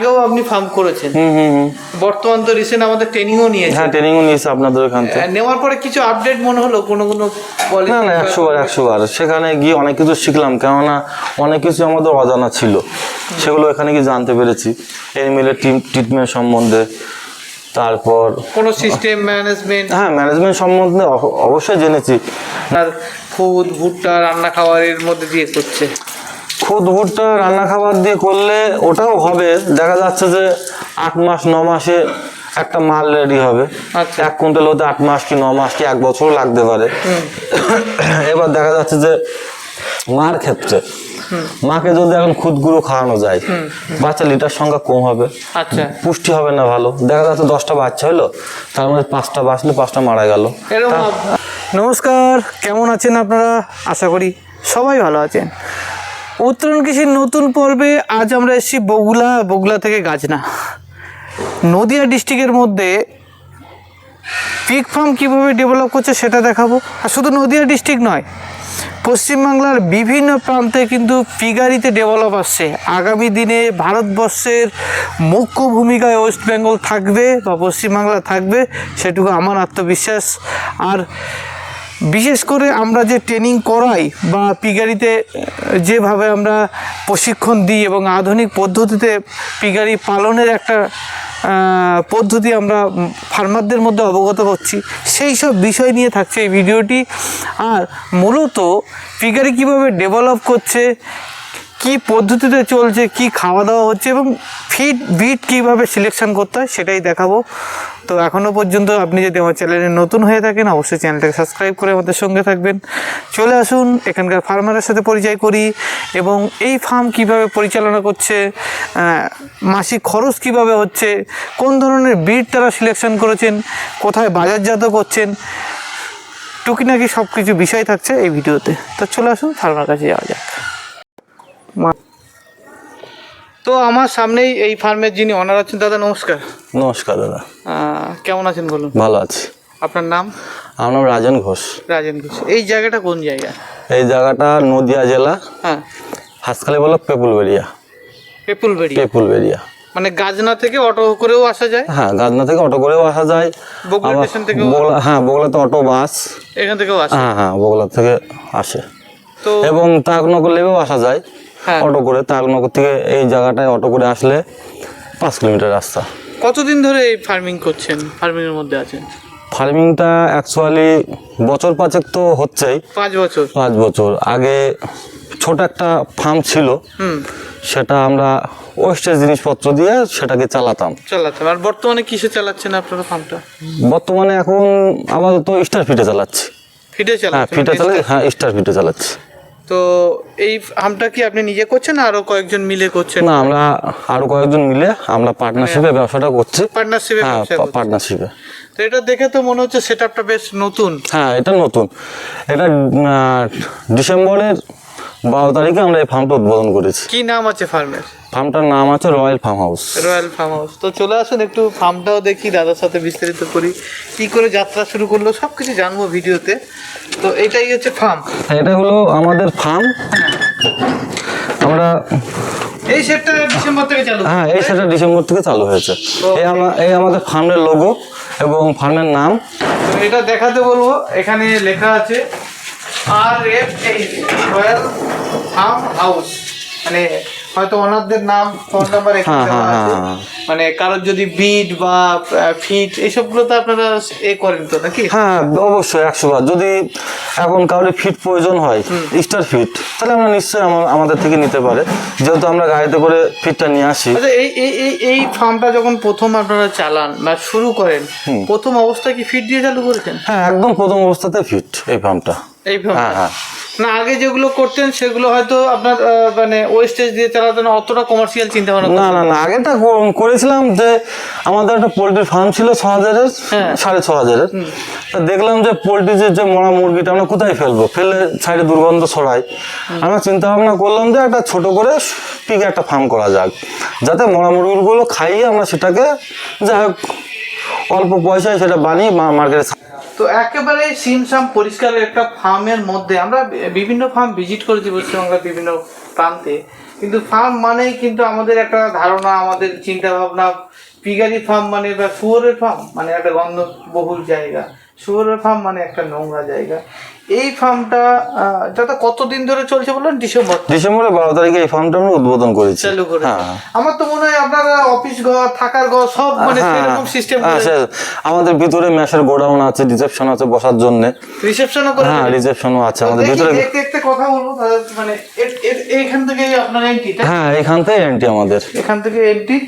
আগেও আপনি ফার্ম করেছেন। বর্তমান তো রিসেন্ট আমাদের ট্রেনিংও নিয়েছেন। হ্যাঁ ট্রেনিংও নিয়েছে আপনাদের ওখান থেকে। নেওয়ার পরে কিছু আপডেট মনে হলো? কোনো কোনো না না একশো বার একশো বার। সেখানে গিয়ে অনেক কিছু শিখলাম কেননা অনেক কিছু আমাদের অজানা ছিল। সেগুলো এখানে গিয়ে জানতে পেরেছি। এনিমেলের টিম ট্রিটমেন্ট সম্বন্ধে তারপর কোনো সিস্টেম ম্যানেজমেন্ট হ্যাঁ ম্যানেজমেন্ট সম্বন্ধে অবশ্যই জেনেছি। আর খুদ ভুট্টা রান্না খাবারের মধ্যে দিয়ে করছে। খুদ ভুট্টা রান্না খাবার দিয়ে করলে ওটাও হবে। দেখা যাচ্ছে যে আট মাস ন মাসে একটা মাল রেডি হবে। আচ্ছা। এক কুইন্টাল হতে আট মাস কি ন মাস কি এক বছর লাগতে পারে। এবার দেখা যাচ্ছে যে মার ক্ষেত্রে মাকে যদি এখন খুদগুলো খাওয়ানো যায় বাচ্চা লিটার সংখ্যা কম হবে। আচ্ছা। পুষ্টি হবে না ভালো। দেখা যাচ্ছে দশটা বাচ্চা হলো তার মধ্যে পাঁচটা বাঁচলে পাঁচটা মারা গেল। নমস্কার কেমন আছেন আপনারা? আশা করি সবাই ভালো আছেন। উত্তরণ কৃষির নতুন পর্বে আজ আমরা এসেছি বগুলা বগুলা থেকে গাজনা। নদিয়া ডিস্ট্রিক্টের মধ্যে পিক ফার্ম কীভাবে ডেভেলপ করছে সেটা দেখাবো। আর শুধু নদিয়া ডিস্ট্রিক্ট নয়, পশ্চিমবাংলার বিভিন্ন প্রান্তে কিন্তু পিগারিতে ডেভেলপ আসছে। আগামী দিনে ভারতবর্ষের মুখ্য ভূমিকায় ওয়েস্ট বেঙ্গল থাকবে বা পশ্চিমবাংলা থাকবে, সেটুকু আমার আত্মবিশ্বাস। আর বিশেষ করে আমরা যে ট্রেনিং করাই বা পিগারিতে যেভাবে আমরা প্রশিক্ষণ দিই এবং আধুনিক পদ্ধতিতে পিগারি পালনের একটা পদ্ধতি আমরা ফার্মারদের মধ্যে অবগত করছি, সেই সব বিষয় নিয়ে থাকছে এই ভিডিওটি। আর মূলত পিগারি কীভাবে ডেভেলপ করছে কি পদ্ধতিতে চলছে, কি খাওয়া দাওয়া হচ্ছে এবং ফিট বিট কীভাবে সিলেকশন করতে হয় সেটাই দেখাবো। তো এখনও পর্যন্ত আপনি যদি আমার চ্যানেলে নতুন হয়ে থাকেন, অবশ্যই চ্যানেলটাকে সাবস্ক্রাইব করে আমাদের সঙ্গে থাকবেন। চলে আসুন, এখানকার ফার্মারের সাথে পরিচয় করি এবং এই ফার্ম কীভাবে পরিচালনা করছে মাসিক খরচ কীভাবে হচ্ছে, কোন ধরনের বিট তারা সিলেকশন করেছেন, কোথায় বাজারজাত করছেন টুকিনাকি সব কিছু বিষয় থাকছে এই ভিডিওতে। তো চলে আসুন ফার্মার কাছে যাওয়া যাক। তো আমার সামনেই এই ফার্মের যিনি অনার আছেন দাদা নমস্কার। নমস্কার দাদা। কেমন আছেন বলুন? ভালো আছি। আপনার নাম? আমার নাম রাজন ঘোষ। রাজেন ঘোষ। এই জায়গাটা কোন জায়গা? এই জায়গাটা নদিয়া জেলা হ্যাঁ। হাসখালি বলো পেপুলবেরিয়া পেপুলবেড়ি পেপুলবেরিয়া মানে গাজনা থেকে অটো করেও আসা যায়? হ্যাঁ গাজনা থেকে অটো করেও আসা যায়। আবার স্টেশন থেকেও? বগুড়া হ্যাঁ বগুড়াতে অটো বাস। এখান থেকেও আসে? হ্যাঁ হ্যাঁ বগুড়া থেকে আসে। তো এবং তাকনগর লেবেও আসা যায়। অটো করে তাকনগর থেকে এই জায়গাটায় অটো করে আসলে পাঁচ কিলোমিটার রাস্তা। কতদিন ধরে এই ফার্মিং করছেন? ফার্মিং এর মধ্যে আছেন? ফার্মিংটা অ্যাকচুয়ালি বছর পাঁচেক তো হচ্ছেই। পাঁচ বছর। পাঁচ বছর। আগে ছোট একটা ফার্ম ছিল। সেটা আমরা ওয়েস্টের জিনিসপত্র দিয়ে সেটাকে চালাতাম। চালাতে আর বর্তমানে কিসে চালাচ্ছেন আপনারা ফার্মটা বর্তমানে এখন আপাতত স্টার ফিটে চালাচ্ছি। ফিটে হ্যাঁ চালাচ্ছেন ফিটে চালাই হ্যাঁ স্টার ফিটে চালাচ্ছি। তো এই আমটা কি আপনি নিজে করছেন না আরও কয়েকজন মিলে করছেন? না আমরা আরও কয়েকজন মিলে আমরা পার্টনারশিপে ব্যবসাটা করছি। পার্টনারশিপে হ্যাঁ পার্টনারশিপে তো এটা দেখে তো মনে হচ্ছে সেটআপটা বেশ নতুন। হ্যাঁ এটা নতুন। এটা ডিসেম্বরের বারো তারিখে আমরা এই ফার্মটা উদ্বোধন করেছি। কি নাম আছে ফার্মের ফার্মটার নাম আছে royal farm house. Royal farmhouse. তো চলে আসুন একটু ফার্মটাও দেখি দাদার সাথে বিস্তারিত করি। কি করে যাত্রা শুরু করল সব কিছু জানব ভিডিওতে। তো এটাই হচ্ছে ফার্ম। এটা হলো আমাদের ফার্ম। আমরা এই সেটটা ডিসেম্বর থেকে চালু। হ্যাঁ এই সেটা ডিসেম্বর থেকে চালু হয়েছে। এই আমা- এই আমাদের ফার্মের লোগো এবং ফার্মের নাম। এটা দেখাতে বলব এখানে লেখা আছে R F royal farm house মানে হয়তো ওনারদের নাম ফোন নাম্বার হ্যাঁ, হ্যাঁ। হ্যাঁ, মানে কারোর যদি বিট বা ফিট এইসবগুলো তো আপনারা এ করেন তো নাকি? হ্যাঁ অবশ্যই একশো বার। যদি এখন কারোর ফিট প্রয়োজন হয় স্টার ফিট তাহলে আমরা নিশ্চয়ই আমাদের থেকে নিতে পারে। যেহেতু আমরা গাড়িতে করে ফিটটা নিয়ে আসি। আচ্ছা এই এই এই এই ফার্মটা যখন প্রথম আপনারা চালান বা শুরু করেন প্রথম অবস্থায় কি ফিট দিয়ে চালু করেছেন? হ্যাঁ একদম প্রথম অবস্থাতে ফিট এই ফার্মটা এই হ্যাঁ হ্যাঁ। না আগে যেগুলো করতেন সেগুলো হয়তো আপনার মানে ওয়েস্টেজ দিয়ে চালাতেন অতটা কমার্শিয়াল চিন্তা ভাবনা না না না। আগেটা করেছিলাম যে আমাদের একটা পোলট্রির ফার্ম ছিল ছ হাজারের হ্যাঁ। সাড়ে ছ হাজারের। তা দেখলাম যে পোলট্রির যে মরা মুরগিটা আমরা কোথায় ফেলব? ফেলে সাইডে দুর্গন্ধ ছড়াই আমরা চিন্তা ভাবনা করলাম যে একটা ছোট করে পিকে একটা ফার্ম করা যাক। যাতে মরা মুরগিগুলো খাইয়ে আমরা সেটাকে যাই হোক অল্প পয়সায় সেটা বানিয়ে মার্কেটে তো একেবারে সিমসাম পরিষ্কার একটা ফার্মের মধ্যে আমরা বিভিন্ন ফার্ম ভিজিট করেছি পশ্চিমবঙ্গের বিভিন্ন প্রান্তে। কিন্তু ফার্ম মানেই কিন্তু আমাদের একটা ধারণা, আমাদের চিন্তা ভাবনা পিগারি ফার্ম মানে বা শুয়োরের ফার্ম মানে একটা গন্ধ বহুল জায়গা। শুয়োরের ফার্ম মানে একটা নোংরা জায়গা। এই ফার্মটা দাদা কতদিন ধরে চলছে ডিসেম্বর ডিসেম্বরের বারো তারিখে এই ফার্মটা আমরা উদ্বোধন করেছি। চালু করে হ্যাঁ। আমার তো মনে হয় আপনারা অফিস ঘর থাকার ঘর সব মানে হ্যাঁ, সেরকম সিস্টেম হ্যাঁ, আমাদের ভিতরে ম্যাশের গোডাউন আছে রিসেপশন আছে বসার জন্য। রিসেপশনও করে হ্যাঁ? রিসেপশনও আছে আমাদের ভিতরে। দেখতে দেখতে কথা বলব মানে এইখান থেকে আপনার এন্ট্রিটা হ্যাঁ এখান থেকে এন্ট্রি আমাদের। এখান থেকে এন্ট্রি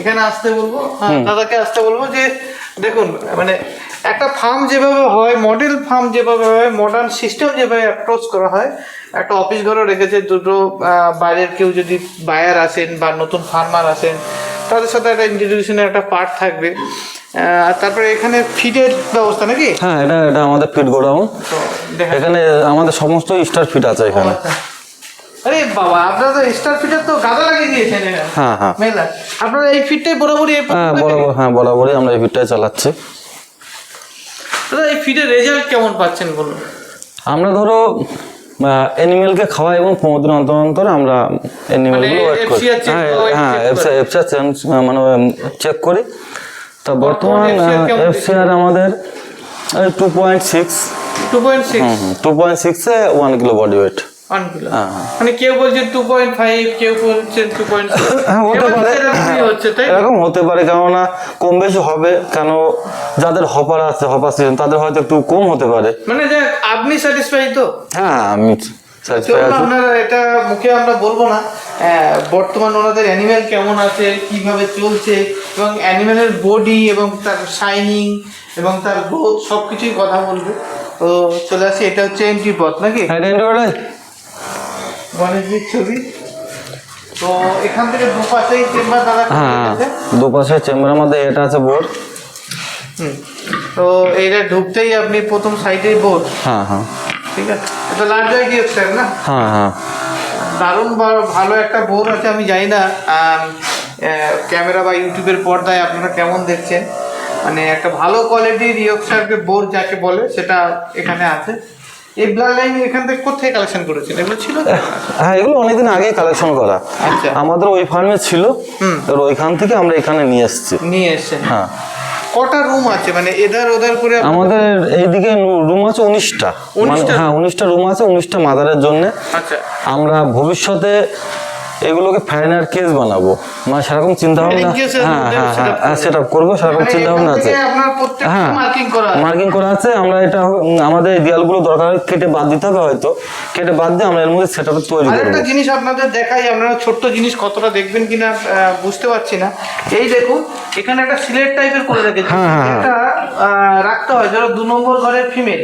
এখানে আসতে বলব। হ্যাঁ, দাদাকে আসতে বলব যে দেখুন মানে একটা ফার্ম যেভাবে হয় মডেল ফার্ম যেভাবে হয় মডার্ন সিস্টেম যেভাবে অ্যাপ্রোচ করা হয় একটা অফিস ঘরও রেখেছে দুটো বাইরের কেউ যদি বায়ার আসেন বা নতুন ফার্মার আসেন তাদের সাথে একটা ইন্ট্রোডিউশনের একটা পার্ট থাকবে। আর তারপরে এখানে ফিডের ব্যবস্থা নাকি? হ্যাঁ এটা এটা আমাদের ফিট গোডাউন। এখানে আমাদের সমস্ত স্টার ফিট আছে এখানে। আরে বাবা আপনারা তো স্টার ফিটার তো গাদা লাগিয়ে দিয়েছেন। হ্যাঁ হ্যাঁ। মেলা। আপনারা এই ফিটটাই বরাবরই হ্যাঁ বরাবর হ্যাঁ বরাবরই আমরা এই ফিটটাই চালাচ্ছি। দাদা এই ফিডের রেজাল্ট কেমন পাচ্ছেন বলুন? আমরা ধরো অ্যানিমেলকে খাওয়া এবং পনেরো দিন অন্তর অন্তর আমরা অ্যানিমেলগুলো ওয়েট করি। হ্যাঁ করা, হ্যাঁ। এফসিআর মানে চেক করি। তা বর্তমান এফসিআর আমাদের two point six two point six two point সিক্সে ওয়ান কিলো বডি ওয়েট হ্যাঁ, হ্যাঁ। মানে কেউ বলছে টু পয়েন্ট ফাইভ কেউ বলছে টু পয়েন্ট হ্যাঁ হতে পারে। এরকম হতে পারে কেননা কম বেশি হবে কেন যাদের হপার আছে হপার সিজন তাদের হয়তো একটু কম হতে পারে। মানে যাক আপনি স্যাটিসফাই তো? হ্যাঁ আমি। আপনারা এটা মুখে আমরা বলব না। বর্তমান ওনাদের অ্যানিমেল কেমন আছে কীভাবে চলছে এবং অ্যানিমেলের বডি এবং তার শাইনিং এবং তার গ্রোথ সব কিছুই কথা বলবে। তো চলে আসি এটা হচ্ছে এন্ট্রি পথ নাকি। গণেশজির ছবি। তো এখান থেকে দুপাশেই চেম্বার দাদা হ্যাঁ দুপাশে চেম্বারের মধ্যে এটা আছে বোর্ড। তো এইটা ঢুকতেই আপনি প্রথম সাইডেই বোর্ড। হ্যাঁ হ্যাঁ। ঠিক আছে? এটা লার্জ আইডি হচ্ছে না? হ্যাঁ হ্যাঁ। দারুণ ভালো একটা বোর্ড আছে আমি জানি না। ক্যামেরা বা ইউটিউবের পর্দায় আপনারা কেমন দেখছেন? মানে একটা ভালো কোয়ালিটির ইয়কশার্পের বোর্ড যাকে বলে সেটা এখানে আছে। এই ব্লাড লাইন এখান থেকে কোথায় কালেকশন করেছেন? এগুলো ছিল? হ্যাঁ এগুলো অনেকদিন কালেকশন করা। আচ্ছা। আমাদের ওই ফার্মে ছিল। এবার ওইখান থেকে আমরা এখানে নিয়ে এসেছি। নিয়ে এসছেন। হ্যাঁ। কটা রুম আছে? মানে এধার ওধার করে আমাদের এইদিকে রুম আছে উনিশটা। মানে 19টা? হ্যাঁ উনিশটা রুম আছে উনিশটা মাদারের জন্য। আচ্ছা। আমরা ভবিষ্যতে এগুলোকে ফ্যারিনার কেস বানাবো। মানে সেরকম চিন্তা ভাবনা হ্যাঁ হ্যাঁ হ্যাঁ সেটা করব সেরকম চিন্তা ভাবনা আছে। হ্যাঁ মার্কিং করা আছে। মার্কিং করা আছে আমরা এটা আমাদের দেয়ালগুলো দরকার কেটে বাদ দিতে হবে হয়তো। কেটে বাদ দিয়ে আমরা এর মধ্যে সেটা তৈরি করব। আরেকটা জিনিস আপনাদের দেখাই আপনারা ছোট্ট জিনিস কতটা দেখবেন কিনা বুঝতে পারছি না। এই দেখুন এখানে একটা সিলেট টাইপের করে রেখেছে। হ্যাঁ, হ্যাঁ, হ্যাঁ। এটা রাখতে হয় ধরো দু নম্বর ঘরের ফিমেল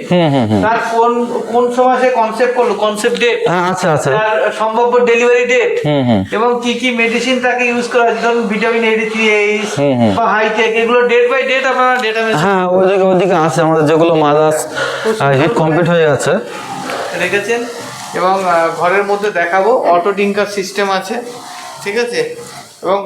তার কোন কোন সময় সে কনসেপ্ট করল কনসেপ্ট ডেট হ্যাঁ আচ্ছা আচ্ছা। তার সম্ভাব্য ডেলিভারি ডেট এবং কি কি মেডিসিন তাকে ইউজ করা ধরুন ভিটামিন এইটি থ্রি এইচ। বা হাইটেক এগুলো ডেট বাই ডেট আপনারা ডেটা হ্যাঁ ওইদিকে ওইদিকে আছে আমাদের যেগুলো মাদার্স হিট কমপ্লিট হয়ে গেছে। রেখেছেন এবং ঘরের মধ্যে দেখাবো অটো ডিঙ্কার সিস্টেম আছে ঠিক আছে? এবং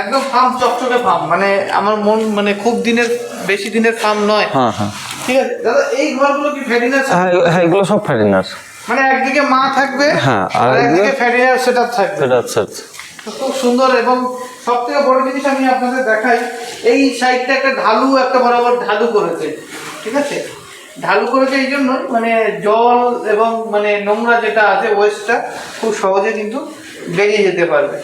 একদম ফার্ম চকচকে ফার্ম মানে আমার মন মানে খুব দিনের বেশি দিনের ফার্ম নয়। হ্যাঁ হ্যাঁ। ঠিক আছে? দাদা এই ঘরগুলো কি ফ্যারিনার হ্যাঁ হ্যাঁ এগুলো সব ফ্যারিনার মানে একদিকে মা থাকবে হ্যাঁ, আর একদিকে একদিকে- সেটা থাকবে। আচ্ছা খুব সুন্দর এবং সব থেকে বড় জিনিস আমি আপনাদের দেখাই এই সাইডটা একটা ঢালু একটা বরাবর ঢালু করেছে ঠিক আছে? ঢালু করেছে এই জন্য মানে জল এবং মানে নোংরা যেটা আছে ওয়েস্টটা খুব সহজে কিন্তু বেরিয়ে যেতে পারবে।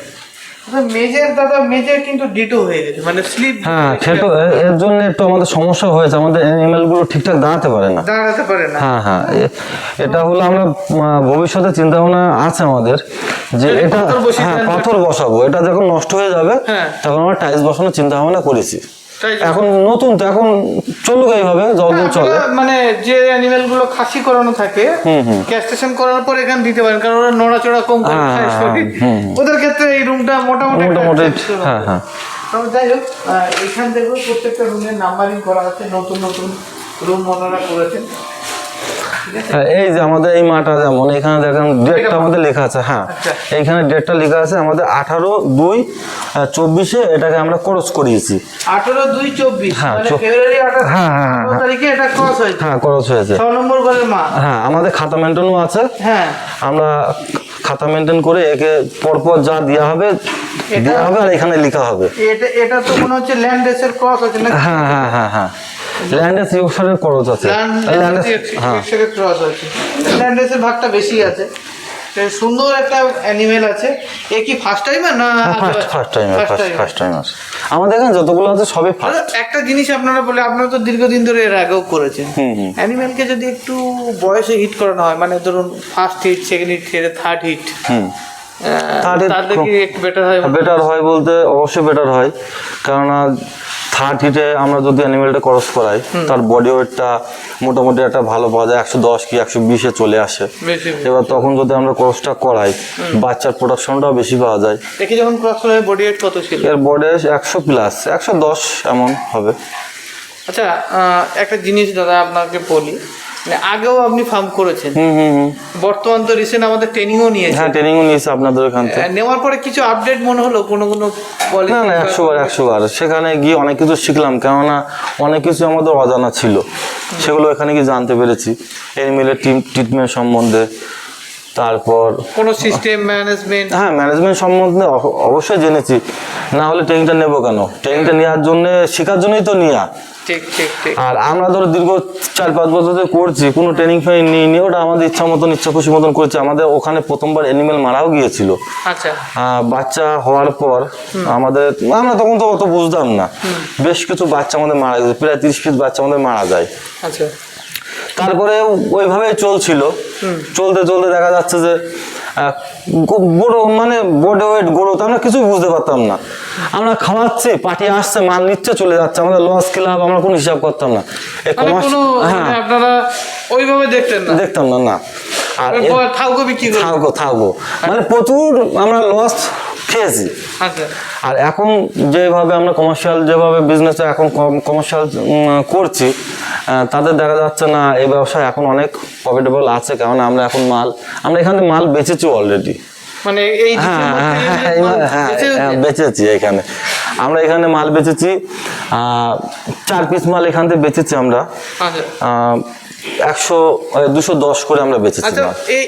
মেজের দাদা মেজের কিন্তু ডিটো হয়ে গেছে মানে স্লিপ হ্যাঁ সেটা এর জন্য একটু আমাদের সমস্যা হয়েছে আমাদের অ্যানিমেলগুলো ঠিকঠাক দাঁড়াতে পারে না দাঁড়াতে পারে না হ্যাঁ হ্যাঁ এটা হলো আমরা ভবিষ্যতে চিন্তা ভাবনা আছে আমাদের যে এটা হ্যাঁ পাথর বসাবো এটা যখন নষ্ট হয়ে যাবে হ্যাঁ। তখন আমরা টাইলস বসানোর চিন্তা ভাবনা করেছি? এখন নতুন তো এখন চলুক এইভাবে যতদিন চলে মানে যে অ্যানিমেলগুলো খাসি করানো থাকে। ক্যাস্টেশন করার পর এখানে দিতে পারেন কারণ ওরা নড়াচড়া কম করে ওদের ক্ষেত্রে এই রুমটা মোটামুটি মোটামুটি হ্যাঁ হ্যাঁ। যাই হোক এখান থেকেও প্রত্যেকটা রুমের নাম্বারিং করা আছে নতুন নতুন রুম ওনারা করেছেন। এই যে আমাদের এই মাটা যেমন এখানে দেখেন ডেটটা আমাদের লেখা আছে হ্যাঁ। আচ্ছা। এইখানে ডেটটা লেখা আছে আমাদের আঠারো দুই চব্বিশে এটাকে আমরা ক্রস করিয়েছি। আঠারো দুই চব্বিশ হ্যাঁ, মানে হ্যাঁ, হ্যাঁ, হ্যাঁ, হ্যাঁ। তারিখে এটা ক্রস হয়েছে। হ্যাঁ ক্রস হয়েছে। ছ নম্বর মা। হ্যাঁ আমাদের খাতা মেন্টেনও আছে। হ্যাঁ। আমরা খাতা মেনটেন করে একে পরপর যা দেওয়া হবে দেওয়া হবে আর এখানে লেখা হবে। এটা এটা তো মনে হচ্ছে ল্যান্ড ক্রস আছে না হ্যাঁ হ্যাঁ হ্যাঁ হ্যাঁ। ল্যান্ডেস ইয়র্কশায়ারের খরচ আছে। ল্যান্ডেস হ্যাঁ। ক্রস আছে। ল্যান্ড রেসের ভাগটা বেশি আছে। সুন্দর একটা অ্যানিমেল আছে। এ কি ফার্স্ট টাইমার না first first time first time আছে আমাদের এখানে যতগুলো আছে সবই ফার্স্ট আচ্ছা, একটা জিনিস আপনারা বলে আপনারা তো দীর্ঘদিন ধরে এর আগেও করেছেন। অ্যানিমেলকে যদি একটু বয়সে হিট করানো হয় মানে ধরুন first heat second heat third heat better হয় বলতে অবশ্যই বেটার হয়। কেননা থার্ড হিটে আমরা যদি অ্যানিমেলটা ক্রস করাই তার বডি ওয়েটটা মোটামুটি একটা ভালো পাওয়া যায় একশো দশ কি একশো বিশে চলে আসে। এবার তখন যদি আমরা ক্রসটা করাই বাচ্চার প্রোডাকশনটাও বেশি পাওয়া যায়। দেখি যখন ক্রস করা বডি ওয়েট কত ছিল? এর বডি একশো প্লাস একশো দশ এমন হবে। আচ্ছা একটা জিনিস দাদা আপনাকে বলি। মানে আগেও আপনি ফার্ম করেছেন। হুম হুম হুম। বর্তমান তো রিসেন্ট আমাদের ট্রেনিংও নিয়েছে হ্যাঁ ট্রেনিংও নিয়েছে আপনাদের ওখান থেকে। নেওয়ার পরে কিছু আপডেট মনে হলো? কোনো কোনো বলে না না একশো বার একশো বার সেখানে গিয়ে অনেক কিছু শিখলাম কেননা অনেক কিছু আমাদের অজানা ছিল। সেগুলো এখানে গিয়ে জানতে পেরেছি। এনিমেলের টিম ট্রিটমেন্ট সম্বন্ধে। তারপর কোনো সিস্টেম ম্যানেজমেন্ট হ্যাঁ ম্যানেজমেন্ট সম্বন্ধে অবশ্যই জেনেছি। না হলে ট্রেনিংটা নেব কেন? ট্রেনিংটা নেওয়ার জন্য শেখার জন্যই তো নেওয়া ঠিক ঠিক ঠিক। আর আমরা ধরো দীর্ঘ চার পাঁচ বছর ধরে করছি কোনো ট্রেনিং ফ্রেনিং নিয়ে নিয়ে ওটা আমাদের ইচ্ছা মতন ইচ্ছা খুশি মতন করছি। আমাদের ওখানে প্রথমবার অ্যানিমেল মারাও গিয়েছিল। আচ্ছা। বাচ্চা হওয়ার পর আমাদের আমরা তখন তো অত বুঝতাম না। বেশ কিছু বাচ্চা আমাদের মারা গেছে প্রায় তিরিশ পিস বাচ্চা আমাদের মারা যায়। আচ্ছা। তারপরে ওইভাবে চলছিল। চলতে চলতে দেখা যাচ্ছে যে গরু মানে বডি ওয়েট গ্রোথ আমরা কিছুই বুঝতে পারতাম না। আমরা খাওয়াচ্ছি পাটি আসছে মাল নিচ্ছে চলে যাচ্ছে। আমাদের লস ক্লাব আমরা কোনো হিসাব করতাম না। মানে হ্যাঁ। আপনারা ওইভাবে দেখতেন না। দেখতাম না না। আর বিক্রি থাকব থাকব মানে প্রচুর আমরা লস খেয়েছি। আচ্ছা। আর এখন যেভাবে আমরা কমার্শিয়াল যেভাবে বিজনেস এখন কমার্শিয়াল করছি তাদের দেখা যাচ্ছে না এই ব্যবসায় এখন অনেক প্রফিটেবল আছে কারণ আমরা এখন মাল আমরা এখানে মাল বেচেছি অলরেডি মানে এই হ্যাঁ, হ্যাঁ, হ্যাঁ, বেচেছি এখানে। আমরা এখানে মাল বেচেছি চার পিস মাল এখান থেকে বেচেছি আমরা। আচ্ছা। একশো দুশো দশ করে আমরা বেচেছি আচ্ছা এই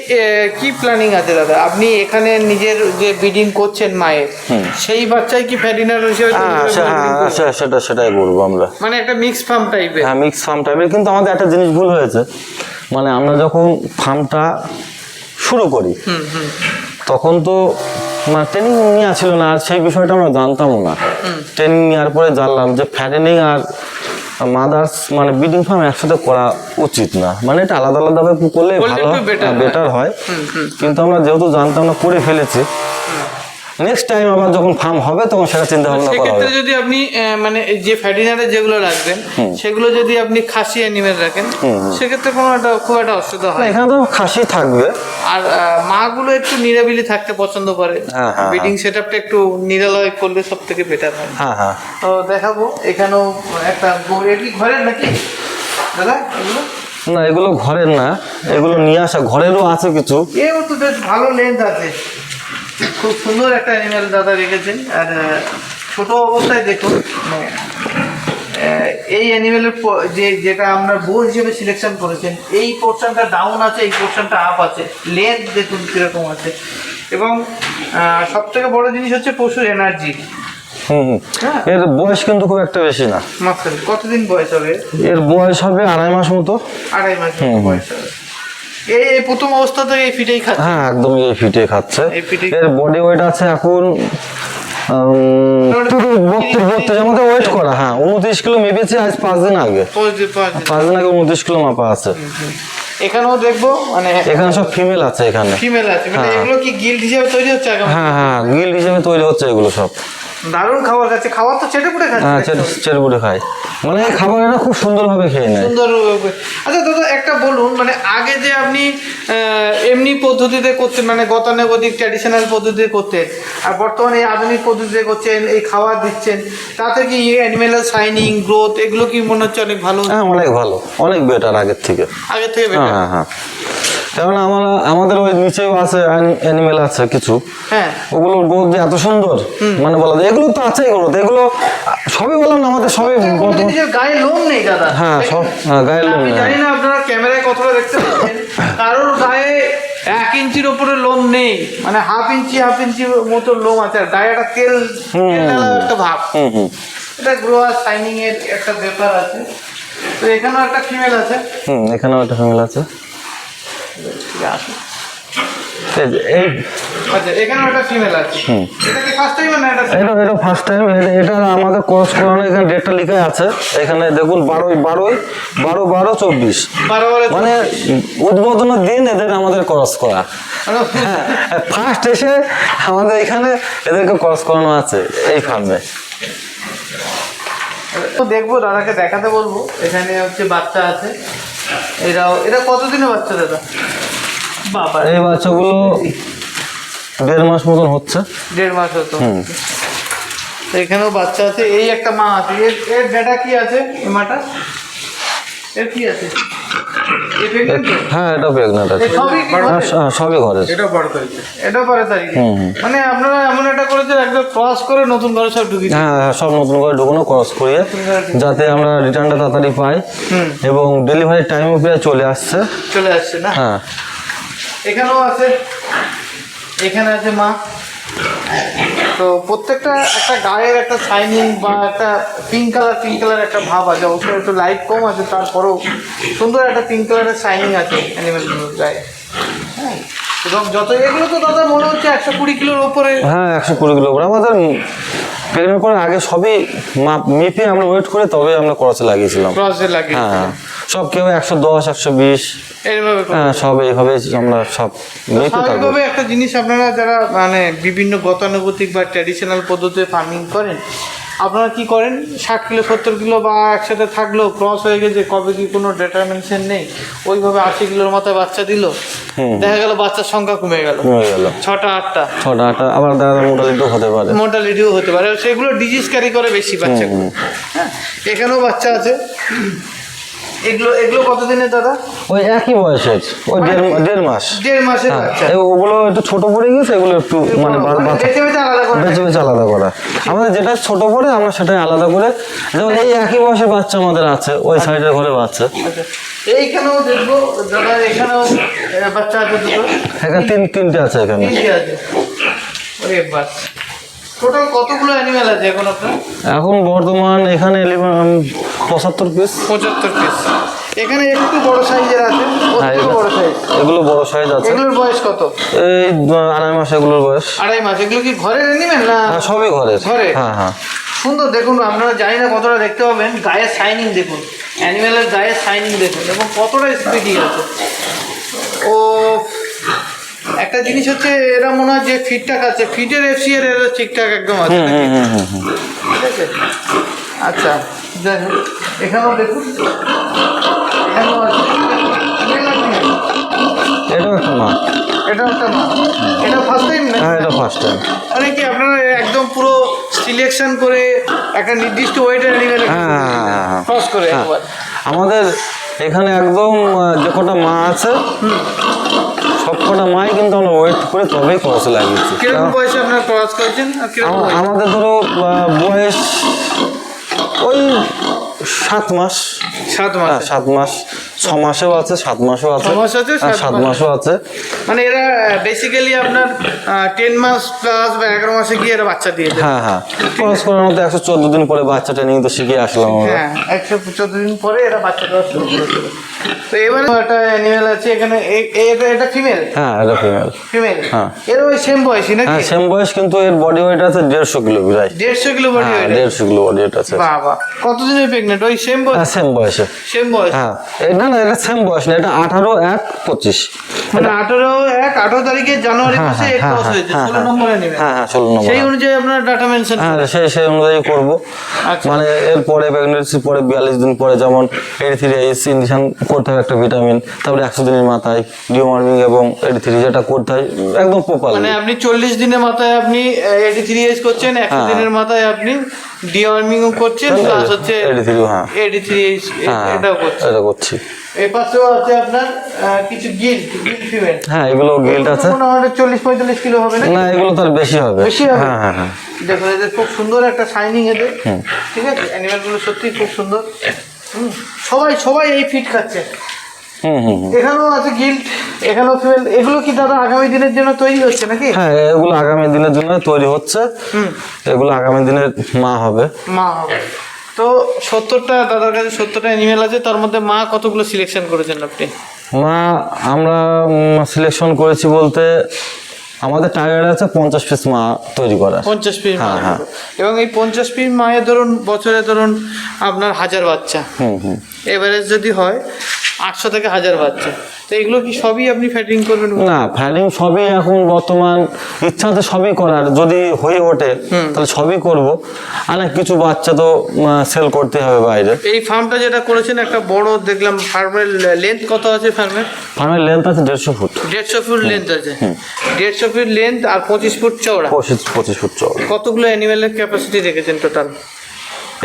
কি প্ল্যানিং আছে দাদা? আপনি এখানে নিজের যে ব্রিডিং করছেন মায়ের সেই বাচ্চাই কি ফ্যাটিনার হিসেবে হ্যাঁ হ্যাঁ, সেটা সেটাই করব আমরা। মানে একটা মিক্স ফার্ম টাইপের হ্যাঁ মিক্স ফার্ম টাইপের কিন্তু আমাদের একটা জিনিস ভুল হয়েছে। মানে আমরা যখন ফার্মটা শুরু করি তখন তো মানে ট্রেনিং নেওয়া ছিল না। আর সেই বিষয়টা আমরা জানতামও না। ট্রেনিং নেওয়ার পরে জানলাম যে ফ্যাটেনিং আর মাদার্স মানে ব্রিডিং ফার্ম একসাথে করা উচিত না। মানে এটা আলাদা আলাদাভাবে করলে ভালো better হয়। বেটার হয়। কিন্তু আমরা যেহেতু জানতাম না করে ফেলেছি। নেক্সট টাইম আবার যখন ফার্ম হবে তখন সেটা চিন্তা ভাবনা করা হবে। সেক্ষেত্রে যদি আপনি মানে যে ফ্যাটিনারে যেগুলো রাখবেন সেগুলো যদি আপনি খাসি অ্যানিমেল রাখেন সেক্ষেত্রে কোনো একটা খুব একটা অসুবিধা হয় না। এখানে তো খাসি থাকবে। আর মাগুলো একটু নিরাবিলি থাকতে পছন্দ করে। হ্যাঁ, হ্যাঁ, ব্রিডিং সেট আপটা একটু নিরালয় করলে সব থেকে বেটার হয়। হ্যাঁ হ্যাঁ। তো দেখাবো এখানেও একটা কি ঘরের নাকি? দাদা এগুলো? না এগুলো ঘরের না এগুলো নিয়ে আসা ঘরেরও আছে কিছু। এও তো বেশ ভালো লেন্থ আছে। খুব সুন্দর একটা অ্যানিমেল দাদা রেখেছেন। আর ছোট অবস্থায় দেখুন মানে, এই অ্যানিমেলের যে যেটা আমরা বো হিসেবে সিলেকশন করেছেন এই পোর্শনটা ডাউন আছে এই পোর্শনটা আপ আছে। লেন্থ দেখুন কীরকম আছে। এবং সব থেকে বড় জিনিস হচ্ছে পশুর এনার্জি। হ্যাঁ। এর বয়স কিন্তু খুব একটা বেশি না। কতদিন বয়স হবে? এর বয়স হবে আড়াই মাস মতো। আড়াই মাস মতো বয়স হবে। এই প্রথম অবস্থা থেকে এই ফিটেই খাচ্ছে। হ্যাঁ একদম এই ফিটে খাচ্ছে। এর বডি ওয়েট আছে এখন বত্রিশ ওয়েট করা হ্যাঁ উনত্রিশ কিলো মেপেছে আজ পাঁচ দিন আগে। পাঁচ দিন আগে উনত্রিশ কিলো মাপা আছে। এখানেও দেখব মানে এখানে সব ফিমেল আছে এখানে। ফিমেল আছে মানে হ্যাঁ। এগুলো কি গিল্ড হিসেবে তৈরি হচ্ছে হ্যাঁ হ্যাঁ গিল্ড হিসেবে তৈরি হচ্ছে এগুলো সব। দারুণ খাবার খাচ্ছে খাবার তো চেটে পুটে হ্যাঁ খাচ্ছে একদম। খায়। মানে এই খাবারটা খুব সুন্দরভাবে খেয়ে নেয়। সুন্দর আচ্ছা দাদা একটা বলুন মানে আগে যে আপনি এমনি পদ্ধতিতে করতেন মানে গতানুগতিক ট্র্যাডিশনাল পদ্ধতিতে করতেন আর বর্তমানে এই আধুনিক পদ্ধতিতে করছেন এই খাবার দিচ্ছেন তাতে কি অ্যানিমেলের শাইনিং গ্রোথ এগুলো কি মনে হচ্ছে অনেক ভালো? হ্যাঁ অনেক ভালো। অনেক বেটার আগের থেকে। আগের থেকে হ্যাঁ হ্যাঁ হ্যাঁ। কারণ আমরা আমাদের ওই নিচেও আছে অ্যানিমেল আছে কিছু। হ্যাঁ। ওগুলোর গ্রোথ যে এত সুন্দর মানে বলা যায় এগুলো তো আছেই গ্রোথ এগুলো সবই বললাম না আমাদের সবই কোনো গায়ে লোম নেই দাদা। হ্যাঁ সব হ্যাঁ, গায়ের লোম নেই। জানি না আপনারা ক্যামেরায় কতটা দেখতে পাচ্ছেন কারোর গায়ে এক ইঞ্চির ওপরে লোম নেই মানে হাফ ইঞ্চি হাফ ইঞ্চি মতো লোম আছে আর গায়ে একটা তেল। একটা ভাব। হুম হুম। এটা গ্রোয়ার শাইনিং এর একটা ব্যাপার আছে। তো এখানেও একটা ফিমেল আছে। হুম এখানেও একটা ফ্যামিলি আছে। এই আচ্ছা। এটা ফার্স্ট টাইম এটা আমাদের ক্রস করানো এখানে ডেটটা লেখা আছে। এখানে দেখুন বারোই বারোই বারো বারো চব্বিশ। মানে উদ্বোধনের দিন এদের আমাদের ক্রস করা। ফার্স্ট এসে আমাদের এখানে এদেরকে ক্রস করানো আছে এই ফার্মে তো দেখব দাদাকে দেখাতে বলব। এখানে হচ্ছে বাচ্চা আছে। এরাও এটা কতদিনের বাচ্চা দাদা? বাবা এই বাচ্চাগুলো দেড় মাস মতন হচ্ছে। দেড় মাস হতো। তো এখানেও বাচ্চা আছে। এই একটা মা আছে। এর এর ডেটা কি আছে এই মাটা? এর কি আছে? হ্যাঁ এটা প্রেগনেন্ট আছে। সবই হ্যাঁ, ঘরে? স- এটা বারো তারিখে এটা বারো তারিখে হুম, হুম। মানে আপনারা এমন একটা করেছেন একদম ক্রস করে নতুন ঘরে সব ঢুকি হ্যাঁ হ্যাঁ, সব নতুন করে ঢুকানো ক্রস করিয়ে যাতে আমরা রিটার্নটা তাড়াতাড়ি পাই। এবং ডেলিভারি টাইমও প্রায় চলে আসছে। চলে আসছে না? হ্যাঁ। এখানেও আছে। এখানে আছে মা। তো প্রত্যেকটা একটা গায়ের একটা শাইনিং বা একটা পিঙ্ক কালার পিঙ্ক কালার একটা ভাব আছে। ওখানে একটু লাইট কম আছে, তারপরেও সুন্দর একটা পিঙ্ক কালারের শাইনিং আছে অ্যানিমেলগুলোর গায়ে। হ্যাঁ এবং যত এগুলো তো দাদা মনে হচ্ছে একশো কুড়ি কিলোর ওপরে হ্যাঁ একশো কুড়ি কিলো ওপরে আমাদের প্রেগনেন্ট করে আগে সবই মাপ মেপে আমরা ওয়েট করে তবে আমরা ক্রসে লাগিয়েছিলাম। ক্রসে লাগে হ্যাঁ সব কেউ একশো দশ একশো বিশ। হ্যাঁ সব এইভাবে আমরা সব মেপে থাকব। একটা জিনিস আপনারা যারা মানে বিভিন্ন গতানুগতিক বা ট্র্যাডিশনাল পদ্ধতিতে ফার্মিং করেন আপনারা কি করেন? ষাট কিলো সত্তর কিলো বা একসাথে থাকল ক্রস হয়ে গেছে কবে কি কোনো ডেটারমেনশন নেই ওইভাবে আশি কিলোর মতো বাচ্চা দিল দেখা গেল বাচ্চার সংখ্যা কমে গেল। কমে গেল। ছটা আটটা। ছটা আটটা আবার দাদা মোটালিটিও হতে পারে। মোটালিটিও হতে পারে। সেগুলো ডিজিজ ক্যারি করে বেশি বাচ্চা হ্যাঁ এখানেও বাচ্চা আছে। এগুলো এগুলো কতদিনের দাদা? ওই একই বয়সের ওই দেড় দেড় মাস। দেড় মাসের বাচ্চা। ওগুলো একটু ছোট পড়ে গেছে এগুলো একটু মানে বা- মানে বাচ্চা বেছে বেছে আলাদা করে। বেছে বেছে আলাদা করা। আমাদের যেটা ছোট পড়ে আমরা সেটাই আলাদা করে। যেমন এই একই বয়সের বাচ্চা আমাদের আছে ওই সাইডের ঘরে বাচ্চা। আচ্ছা। এইখানেও দেখব দাদা এখানেও বাচ্চা আছে দুটো? এখানে তিন তিনটে আছে এখানে। তিনটে আছে। ওরে বাস টোটাল কতগুলো অ্যানিমেল আছে এখন আপনার? এখন বর্তমান এখানে পঁচাত্তর পিস পঁচাত্তর পিস এখানে একটু বড় সাইজের আছে হ্যাঁ বড় সাইজ এগুলো বড় সাইজ আছে। এগুলোর বয়স কত? এই আড়াই মাস এগুলোর বয়স। আড়াই মাস। এগুলো কি ঘরের অ্যানিমেল না হ্যাঁ সবই ঘরের। ঘরে? হ্যাঁ হ্যাঁ। সুন্দর দেখুন আপনারা জানি না কতটা দেখতে পাবেন। গায়ের শাইনিং দেখুন। অ্যানিমেলের গায়ের শাইনিং দেখুন। এবং কতটা স্পিডি আছে। ও একটা জিনিস হচ্ছে এরা মনে হয় যে ফিটটাক আছে। ফিটের এফসি এর এরা ঠিকঠাক একদম আছে ঠিক আছে? আচ্ছা যাই হোক। এখানেও দেখুন। এখানেও আছে? এটাও একটা মা। এটা একটা মা। এটা ফার্স্ট টাইম না হ্যাঁ এটা ফার্স্ট টাইম মানে কি আপনারা একদম পুরো সিলেকশন করে একটা নির্দিষ্ট ওয়েটের অ্যানিমেল হ্যাঁ হ্যাঁ হ্যাঁ হ্যাঁ ক্রস করে হ্যাঁ। আমাদের এখানে একদম যে কটা মা আছে সব কটা মাই কিন্তু আমরা ওয়েট করে তবেই ক্রস লাগিয়েছি কীরকম বয়সে আপনারা ক্রস করেছেন? আমাদের ধরো বয়স ওই সাত মাস। সাত হ্যাঁ মাস সাত মাস। ছ মাসেও আছে সাত মাসেও আছে। মাস আছে, হ্যাঁ, সাত মাসও আছে। মানে এরা বেসিক্যালি আপনার টেন মাস প্লাস বা এগারো মাসে গিয়ে এরা বাচ্চা দিয়ে হ্যাঁ হ্যাঁ। খরচ করার মতো একশো চোদ্দ দিন পরে বাচ্চা ট্রেনিং তো শিখে আসলাম আমরা। হ্যাঁ একশো চোদ্দ দিন পরে এরা বাচ্চা দেওয়া শুরু করেছিল তো এবারে একটা অ্যানিমেল আছে এখানে এটা এটা ফিমেল হ্যাঁ এটা ফিমেল ফিমেল হ্যাঁ। এর ওই সেম বয়সী নাকি? হ্যাঁ সেম বয়স কিন্তু এর বডি ওয়েট আছে দেড়শো কিলো প্রায় দেড়শো কিলো বডি হ্যাঁ ওয়েট দেড়শো কিলো বডি ওয়েট আছে। বাবা কতদিনের প্রেগনেন্ট ওই সেম বয়স? হ্যাঁ সেম বয়সে। সেম বয়স? হ্যাঁ। না না এটা সেম বয়স না এটা আঠারো এক পঁচিশ। মানে আঠারো এক আঠারো তারিখে জানুয়ারি হ্যাঁ, মাসে হ্যাঁ, ক্রস হ্যাঁ, হয়েছে হ্যাঁ, ষোলো হ্যাঁ। নম্বরে নেবে। হ্যাঁ হ্যাঁ ষোলো নম্বর। সেই অনুযায়ী আপনার ডাটা মেনশন হ্যাঁ সেই সেই অনুযায়ী করব। আচ্ছা। মানে এরপরে প্রেগনেন্সির পরে বিয়াল্লিশ দিন পরে যেমন এডি থ্রি এইস ইঞ্জেকশন করতে হয় একটা ভিটামিন তারপরে একশো দিনের মাথায় ডিওমার্মিং এবং এডি থ্রি যেটা করতে হয় একদম প্রপার মানে আপনি চল্লিশ দিনের মাথায় আপনি এইটি থ্রি এজ করছেন একশো হ্যাঁ। দিনের মাথায় আপনি ডিওয়ার্মিং করছেন প্লাস হচ্ছে এডি থ্রি হ্যাঁ। থ্রি হ্যাঁ এটাও করছেন এটা করছি। এই পাশেও আছে আপনার কিছু ফিমেল হ্যাঁ এগুলো গিল্ড আছে। মোটামুটি চল্লিশ পঁয়তাল্লিশ কিলো হবে না না এগুলো তার বেশি হবে। বেশি হবে? হ্যাঁ হ্যাঁ হ্যাঁ। দেখুন এদের খুব সুন্দর একটা শাইনিং এদের। ঠিক আছে? অ্যানিমেলগুলো সত্যি খুব সুন্দর। হুম, সবাই সবাই এই ফিট খাচ্ছে। হুম হুম হুম। এখানেও আছে গিল্ড এখানেও ফিমেল এগুলো কি দাদা আগামী দিনের জন্য তৈরি হচ্ছে নাকি? হ্যাঁ এগুলো আগামী দিনের জন্য তৈরি হচ্ছে। এগুলো আগামী দিনের মা হবে। মা হবে। তো সত্তরটা দাদার কাছে সত্তরটা অ্যানিমেল আছে তার মধ্যে মা কতগুলো সিলেকশন করেছেন আপনি? মা আমরা সিলেকশন করেছি বলতে আমাদের টার্গেট আছে পঞ্চাশ পিস মা তৈরি করা পঞ্চাশ পিস হ্যাঁ, হ্যাঁ। এবং এই পঞ্চাশ পিস মায়ের ধরুন বছরে ধরুন আপনার হাজার বাচ্চা। হুম হুম। এভারেজ যদি হয় আটশো থেকে হাজার বাচ্চা তো এগুলো কি সবই আপনি ফ্যাটিং করবেন? না ফ্যাডিং সবই এখন বর্তমান ইচ্ছা আছে সবই করার। যদি হয়ে ওঠে তাহলে সবই করব। আর কিছু বাচ্চা তো সেল করতে হবে বাইরে। এই ফার্মটা যেটা করেছেন একটা বড় দেখলাম ফার্মের লেন্থ কত আছে ফার্মের ফার্মের লেন্থ আছে দেড়শো ফুট। দেড়শো ফুট লেন্থ আছে। দেড়শো ফুট লেন্থ আর পঁচিশ ফুট চওড়া। পঁচিশ পঁচিশ ফুট চওড়া। কতগুলো অ্যানিমেলের ক্যাপাসিটি রেখেছেন টোটাল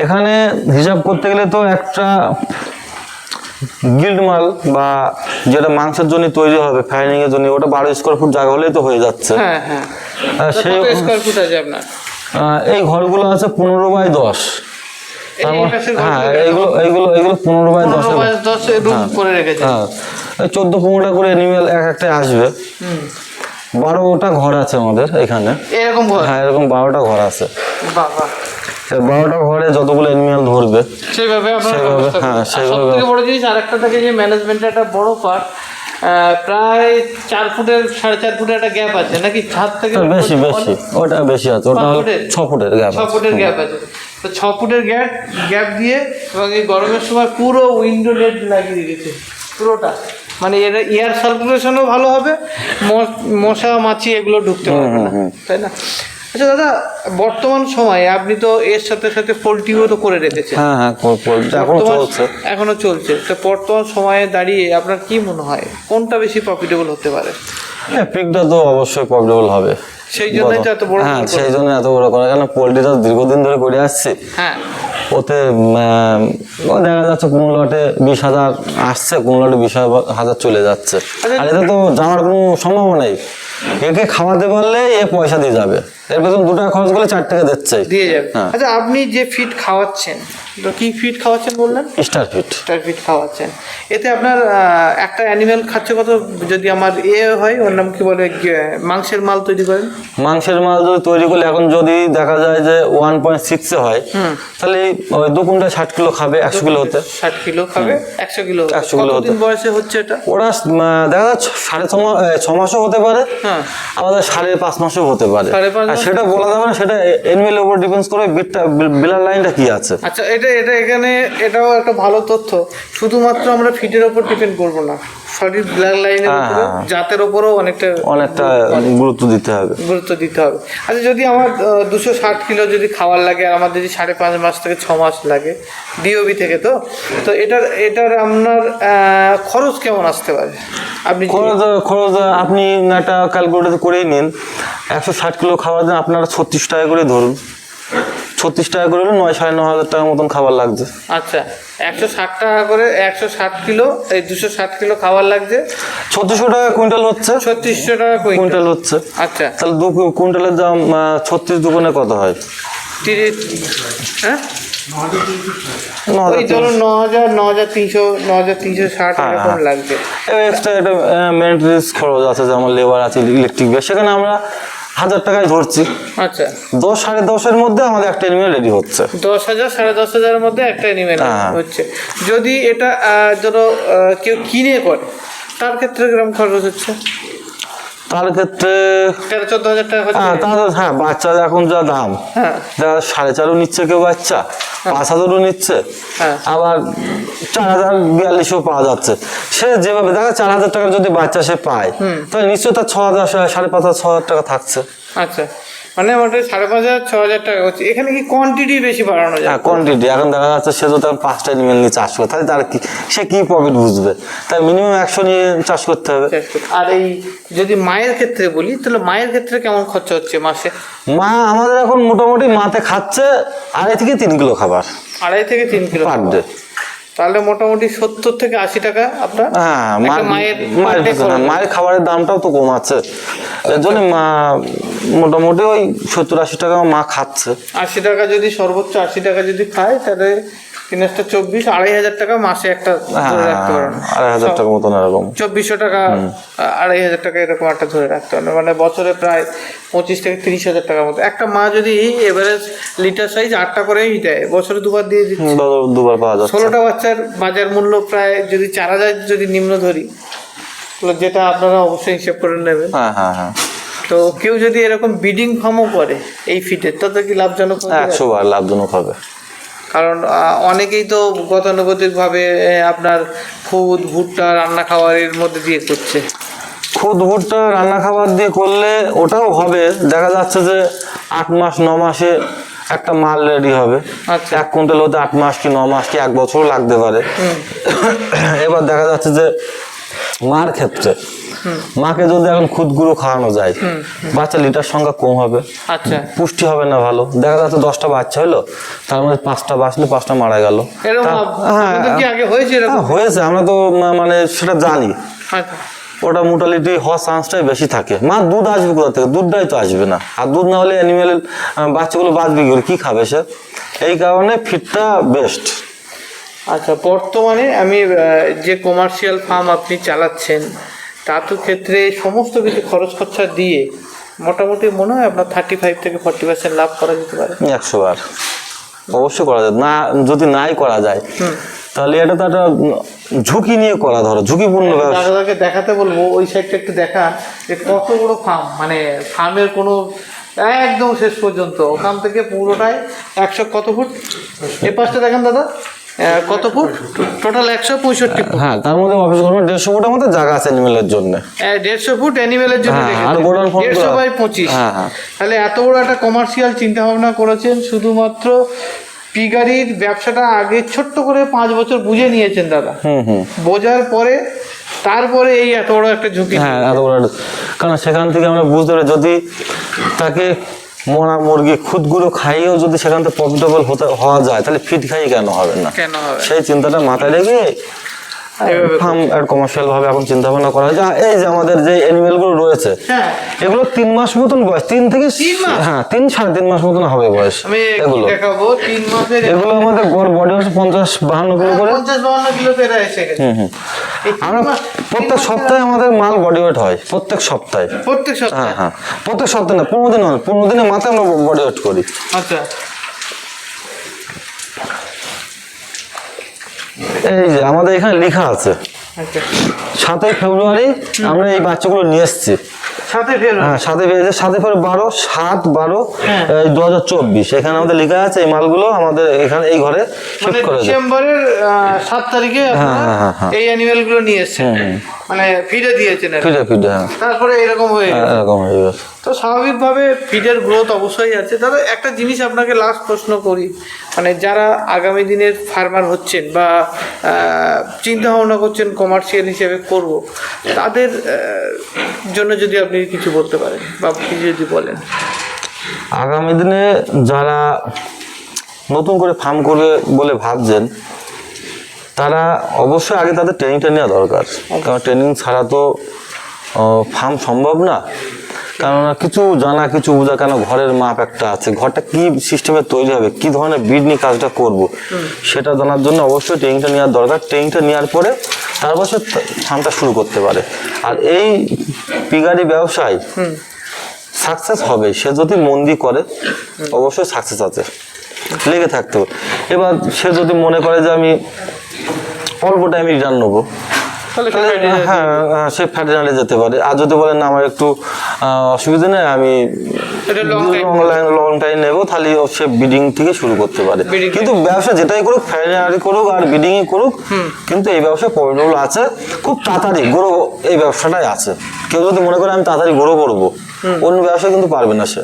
এখানে হিসাব করতে গেলে তো একটা গিল্ড মাল বা যেটা মাংসের জন্য তৈরি হবে ফাইনিং এর জন্য ওটা বারো স্কোয়ার ফুট জায়গা হলেই তো হয়ে যাচ্ছে। হ্যাঁ হ্যাঁ। সেই স্কোয়ার ফুট আছে আপনার? এই ঘরগুলো আছে পনেরো বাই দশ। হ্যাঁ এইগুলো এইগুলো এইগুলো পনেরো বাই দশ করে হ্যাঁ চোদ্দ পনেরোটা করে অ্যানিমেল এক একটা আসবে। বারোটা ঘর আছে আমাদের এখানে। এরকম হ্যাঁ এরকম বারোটা ঘর আছে। বাবা বারোটা ঘরে যতগুলো অ্যানিমেল ধরবে সেইভাবে ব্যবস্থা হ্যাঁ, করবেন। আর বড় জিনিস আরেকটা থাকে যে ম্যানেজমেন্টের একটা বড় পার্ট প্রায় চার ফুটের সাড়ে চার ফুটের একটা গ্যাপ আছে নাকি ছাদ থেকে হ্যাঁ, বেশি বেশি ওটা বেশি আছে ওটা ছ ফুটের গ্যাপ ছ ফুটের গ্যাপ আছে। তো ছ ফুটের গ্যাপ গ্যাপ দিয়ে এবং এই গরমের সময় পুরো উইন্ডো নেট লাগিয়ে রেখেছে পুরোটা। মানে এর এয়ার সার্কুলেশনও ভালো হবে মশা মাছি এগুলো ঢুকতে পারবে না তাই না? আচ্ছা দাদা বর্তমান সময়ে আপনি তো এর সাথে সাথে পোলট্রিও তো করে রেখেছেন। হ্যাঁ হ্যাঁ এখনও চলছে। এখনও চলছে। তো বর্তমান সময়ে দাঁড়িয়ে আপনার কি মনে হয়? কোনটা বেশি প্রফিটেবল হতে পারে? হ্যাঁ পিকটা তো অবশ্যই প্রফিটেবল হবে। সেই জন্যই তো এত বড় হ্যাঁ সেই জন্য এত বড় করা। কেন পোলট্রিটা দীর্ঘদিন ধরে করে আসছি। হ্যাঁ। ওতে দেখা যাচ্ছে কোন লটে বিশ হাজার আসছে কোন লটে বিশ হাজার চলে যাচ্ছে। আচ্ছা, আর এতে তো যাওয়ার কোনো সম্ভাবনা নেই। একে খাওয়াতে পারলে এ পয়সা দিয়ে যাবে। এর দু টাকা খরচ করলে চার টাকা দিচ্ছে। দিয়ে যাবে। হ্যাঁ। আচ্ছা আপনি যে ফিড খাওয়াচ্ছেন তো কি ফিড খাওয়াচ্ছেন বললেন? স্টার ফিট স্টার ফিড খাওয়াচ্ছেন। এতে আপনার একটা অ্যানিমেল খাচ্ছে কত? যদি আমার এ হয় ওর নাম কি বলে? মাংসের মাল তৈরি করেন? মাংসের মাল যদি তৈরি করলে এখন যদি দেখা যায় যে ওয়ান পয়েন্ট সিক্সে হয় তাহলে ওই দু কুইন্টাল ষাট কিলো খাবে একশো কিলো হতে। ষাট কিলো খাবে একশো কিলো 100 কিলো হতে। বয়সে হচ্ছে এটা? ওরা দেখা যাচ্ছে সাড়ে ছ মাসও হতে পারে। হ্যাঁ। আমাদের সাড়ে পাঁচ মাসও হতে পারে। সাড়ে পাঁচ? সেটা বলা যাবে না সেটা এনিমেলের উপর ডিপেন্ড করে বিটটা বিলার লাইনটা কি আছে। আচ্ছা এটা এটা এখানে এটাও একটা ভালো তথ্য। শুধুমাত্র আমরা ফিটের ওপর ডিপেন্ড করব না। সঠিক ব্ল্যাক লাইনের উপরে হ্যাঁ। জাতের ওপরও অনেকটা অনেকটা গুরুত্ব দিতে হবে। গুরুত্ব দিতে হবে। আচ্ছা যদি আমার দুশো ষাট কিলো যদি খাবার লাগে আর আমার যদি সাড়ে পাঁচ মাস থেকে ছ মাস লাগে ডিওবি থেকে তো তো এটার এটার আপনার খরচ কেমন আসতে পারে? আপনি খরচ খরচ আপনি একটা ক্যালকুলেটর করেই নিন। একশো ষাট কিলো খাবার দেন আপনারা ছত্রিশ টাকা করে ধরুন ছত্রিশ টাকা করে হলে নয় সাড়ে ন হাজার টাকার মতন খাবার লাগছে। আচ্ছা একশো ষাট টাকা করে একশো ষাট কিলো এই দুশো ষাট কিলো খাবার লাগছে। ছত্রিশশো টাকা কুইন্টাল হচ্ছে। ছত্রিশশো টাকা কুইন্টাল। হচ্ছে। আচ্ছা। তাহলে দু কুইন্টালের দাম ছত্রিশ দুগুণে কত হয়? তিরিশ হ্যাঁ? সেখানে আমরা হাজার টাকায় ধরছি আচ্ছা। দশ সাড়ে দশের মধ্যে আমাদের একটা এনিমেল রেডি হচ্ছে। দশ হাজার সাড়ে দশ হাজারের মধ্যে একটা এনিমেল হ্যাঁ। হচ্ছে। যদি এটা ধরো কেউ কিনে করে তার ক্ষেত্রে কীরকম খরচ হচ্ছে? তার ক্ষেত্রে তেরো চোদ্দ হাজার টাকা হ্যাঁ হচ্ছে হ্যাঁ বাচ্চার এখন যা দাম যারা দেখা সাড়ে চারও নিচ্ছে কেউ বাচ্চা পাঁচ হাজারও নিচ্ছে হ্যাঁ। আবার চার হাজার বিয়াল্লিশও পাওয়া যাচ্ছে। সে যেভাবে দেখা চার হাজার টাকার যদি বাচ্চা সে পায় তাহলে নিশ্চয়ই তার ছ হাজার সাড়ে পাঁচ হাজার ছ হাজার টাকা থাকছে। আচ্ছা। মানে মোটামুটি সাড়ে পাঁচ হাজার ছ হাজার টাকা হচ্ছে এখানে কি কোয়ান্টিটি বেশি বাড়ানো যায়? হ্যাঁ কোয়ান্টিটি এখন দেখা যাচ্ছে সে যদি এখন পাঁচটা এনিমেল নিয়ে চাষ করে তাহলে তার কি সে কি প্রফিট বুঝবে? তাই মিনিমাম একশো নিয়ে চাষ করতে হবে। আর এই যদি মায়ের ক্ষেত্রে বলি তাহলে মায়ের ক্ষেত্রে কেমন খরচা হচ্ছে মাসে? মা আমাদের এখন মোটামুটি মাতে খাচ্ছে আড়াই থেকে তিন কিলো খাবার। আড়াই থেকে তিন কিলো পার ডে। তাহলে মোটামুটি সত্তর থেকে আশি টাকা আপনার হ্যাঁ মায়ের খাবারের দামটাও তো কম আছে এর জন্য মা মোটামুটি ওই সত্তর আশি টাকা মা খাচ্ছে। আশি টাকা যদি সর্বোচ্চ আশি টাকা যদি খায় তাহলে তিন হাজার চব্বিশ আড়াই হাজার টাকা মাসে একটা ধরে রাখতে পারেন। হ্যাঁ, আড়াই হাজার টাকা মতন এরকম। চব্বিশশো টাকা আড়াই হাজার টাকা এরকম একটা ধরে রাখতে পারেন। মানে বছরে প্রায় পঁচিশ থেকে তিরিশ হাজার টাকার মতো। একটা মা যদি এভারেজ লিটার সাইজ আটটা করেই দেয় বছরে দুবার দিয়ে দিচ্ছে। দুবার পাওয়া যাচ্ছে। ষোলোটা বাচ্চার বাজার মূল্য প্রায় যদি চার হাজার যদি নিম্ন ধরি যেটা আপনারা অবশ্যই হিসেব করে নেবেন। হ্যাঁ হ্যাঁ হ্যাঁ। তো কেউ যদি এরকম বিডিং ফার্মও করে এই ফিটের তাতে কি লাভজনক? একশো বার লাভজনক হবে। কারণ অনেকেই তো গতানুগতিকভাবে আপনার খুদ ভুট্টা রান্না খাবারের মধ্যে দিয়ে করছে। খুদ ভুট্টা রান্না খাবার দিয়ে করলে ওটাও হবে। দেখা যাচ্ছে যে আট মাস ন মাসে একটা মাল রেডি হবে। আচ্ছা। এক কুইন্টাল হতে আট মাস কি ন মাস কি এক বছরও লাগতে পারে। এবার দেখা যাচ্ছে যে মার ক্ষেত্রে। মাকে যদি এখন খুদ গুঁড়ো খাওয়ানো যায় বাচ্চা লিটার সংখ্যা কম হবে। আচ্ছা। পুষ্টি হবে না ভালো। দেখা যাচ্ছে দশটা বাচ্চা হলো তার মধ্যে পাঁচটা বাঁচলে পাঁচটা মারা গেল। হ্যাঁ, হয়েছে এরকম? হ্যাঁ, হয়েছে। আমরা তো মানে সেটা জানি। আচ্ছা। ওটা মোটালিটি হওয়ার চান্সটাই বেশি থাকে। মা দুধ আসবে কোথা থেকে? দুধটাই তো আসবে না। আর দুধ না হলে অ্যানিমেল বাচ্চাগুলো বাঁচবে কি খাবে সে? এই কারণে ফিটটা বেস্ট আচ্ছা বর্তমানে আমি যে কমার্শিয়াল ফার্ম আপনি চালাচ্ছেন তাতে ক্ষেত্রে সমস্ত কিছু খরচ খরচা দিয়ে মোটামুটি মনে হয় আপনার থার্টি ফাইভ থেকে ফর্টি পার্সেন্ট লাভ করা যেতে পারে? একশো বার। অবশ্যই করা যায়। না যদি নাই করা যায় তাহলে এটা তো একটা ঝুঁকি নিয়ে করা ধরো ঝুঁকিপূর্ণ দাদাকে দেখাতে বলব ওই সাইডটা একটু দেখা যে কত বড় ফার্ম মানে ফার্মের কোনো একদম শেষ পর্যন্ত। ওখান থেকে পুরোটাই একশো কত ফুট? এ পাশটা দেখেন দাদা। কত ফুট? টোটাল একশো পঁয়ষট্টি হ্যাঁ তার মধ্যে অফিস করব দেড়শো ফুটের মধ্যে জায়গা আছে অ্যানিমেলের জন্য। দেড়শো ফুট অ্যানিমেলের জন্য হ্যাঁ। আর গোডাউন দেড়শো বাই পঁচিশ। হ্যাঁ, হ্যাঁ। তাহলে এত বড় একটা কমার্শিয়াল চিন্তা ভাবনা করেছেন শুধুমাত্র পিগারির ব্যবসাটা আগে ছোট্ট করে পাঁচ বছর বুঝে নিয়েছেন দাদা। হুম হুম। বোঝার পরে তারপরে এই এত বড় একটা ঝুঁকি। হ্যাঁ এত বড় কারণ সেখান থেকে আমরা বুঝতে পারি যদি তাকে মরা মুরগি খুদগুলো খাইয়েও যদি সেখান থেকে প্রফিটেবল হতে হওয়া যায় তাহলে ফিট খাই কেন হবে না? সেই চিন্তাটা মাথায় রেখে ফার্ম আর কমার্শিয়াল ভাবে এখন চিন্তা ভাবনা করা আর এই যে আমাদের যে অ্যানিমেলগুলো রয়েছে হ্যাঁ। এগুলো তিন মাস মতন বয়স তিন থেকে হ্যাঁ তিন সাড়ে তিন মাস মতন হবে বয়স এগুলো। এগুলো আমাদের গড় বডি হচ্ছে পঞ্চাশ বাহান্ন কিলো করে। পঞ্চাশ বাউন্ন কিলো পেরা এসে গেছে। হুম হুম। আমরা প্রত্যেক সপ্তাহে আমাদের মাল বডি ওয়েট হয় প্রত্যেক সপ্তাহে। প্রত্যেক হ্যাঁ সপ্তাহে? হ্যাঁ প্রত্যেক সপ্তাহে না পনেরো দিন হয় পনেরো দিনের মাথায় আমরা বডি ওয়েট করি। আচ্ছা। এই যে আমাদের এখানে লেখা আছে। আচ্ছা। সাতই ফেব্রুয়ারি আমরা এই বাচ্চাগুলো নিয়ে এসেছি। হ্যাঁ বারো সাত বারো হ্যাঁ। দু হাজার চব্বিশ। এখানে আমাদের লেখা আছে এই মালগুলো আমাদের এখানে এই ঘরে মানে শিফট করে ডিসেম্বরের সাত তারিখে হ্যাঁ। এই নিয়ে মানে ফিডে দিয়েছেন ফিরে ফিরে হ্যাঁ। তারপরে এরকম হয়ে এরকম হয়ে গেছে। তো স্বাভাবিকভাবে ফিডের গ্রোথ অবশ্যই আছে। দাদা একটা জিনিস আপনাকে লাস্ট প্রশ্ন করি। মানে যারা আগামী দিনের ফার্মার হচ্ছেন বা চিন্তা ভাবনা করছেন কমার্শিয়াল হিসেবে করব তাদের জন্য যদি আপনি কিছু বলতে পারেন বা কিছু যদি বলেন। আগামী দিনে যারা নতুন করে ফার্ম করবে বলে ভাবছেন তারা অবশ্যই আগে তাদের ট্রেনিংটা নেওয়া দরকার। কারণ ট্রেনিং ছাড়া তো ফার্ম সম্ভব না। কেননা কিছু জানা কিছু বোঝা কেন ঘরের মাপ একটা আছে? ঘরটা কি সিস্টেমে তৈরি হবে? কি ধরনের বিড নিয়ে কাজটা করব? সেটা জানার জন্য অবশ্যই ট্রেনিংটা নেওয়ার দরকার। ট্রেনিংটা নেওয়ার পরে তারপর সে ফার্মটা শুরু করতে পারে। আর এই পিগারি ব্যবসায় সাকসেস হবে। সে যদি মন দিয়ে করে অবশ্যই সাকসেস আছে। লেগে থাকতে হবে। এবার সে যদি মনে করে যে আমি অল্প টাইমে রিটার্ন নেব হ্যাঁ হ্যাঁ, সে ফ্যাটার্নালে যেতে পারে। আর যদি বলেন না আমার একটু অসুবিধা নেই আমি লং টাইম নেব তাহলে সে বিডিং থেকে শুরু করতে পারে। কিন্তু ব্যবসা যেটাই করুক ফ্যাটার্নারি করুক আর বিডিং করুক কিন্তু এই ব্যবসা প্রফিটেবল আছে খুব তাড়াতাড়ি গ্রো এই ব্যবসাটাই আছে। কেউ যদি মনে করে আমি তাড়াতাড়ি গ্রো করব অন্য ব্যবসা কিন্তু পারবে না সে।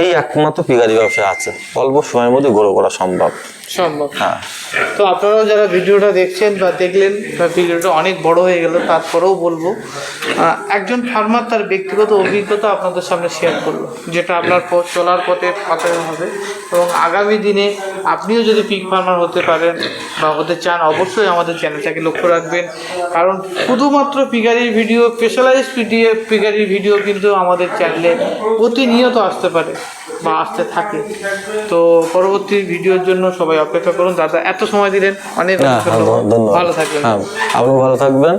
এই একমাত্র পিগারি ব্যবসা আছে। অল্প সময়ের মধ্যে গ্রো করা সম্ভব। সম্ভব। হ্যাঁ। তো আপনারাও যারা ভিডিওটা দেখছেন বা দেখলেন বা ভিডিওটা অনেক বড় হয়ে গেল তারপরেও বলব একজন ফার্মার তার ব্যক্তিগত অভিজ্ঞতা আপনাদের সামনে শেয়ার করল যেটা আপনার পথ চলার পথে পাঠানো হবে। এবং আগামী দিনে আপনিও যদি পিক ফার্মার হতে পারেন বা হতে চান অবশ্যই আমাদের চ্যানেলটাকে লক্ষ্য রাখবেন। কারণ শুধুমাত্র পিগারির ভিডিও স্পেশালাইজ পিডিএফ পিগারির ভিডিও কিন্তু আমাদের চ্যানেলে প্রতিনিয়ত আসতে পারে বা আসতে থাকে। তো পরবর্তী ভিডিওর জন্য সবাই অপেক্ষা করুন দাদা এত সময় দিলেন অনেক হ্যাঁ হ্যাঁ ভালো থাকবেন। হ্যাঁ ভালো থাকবেন।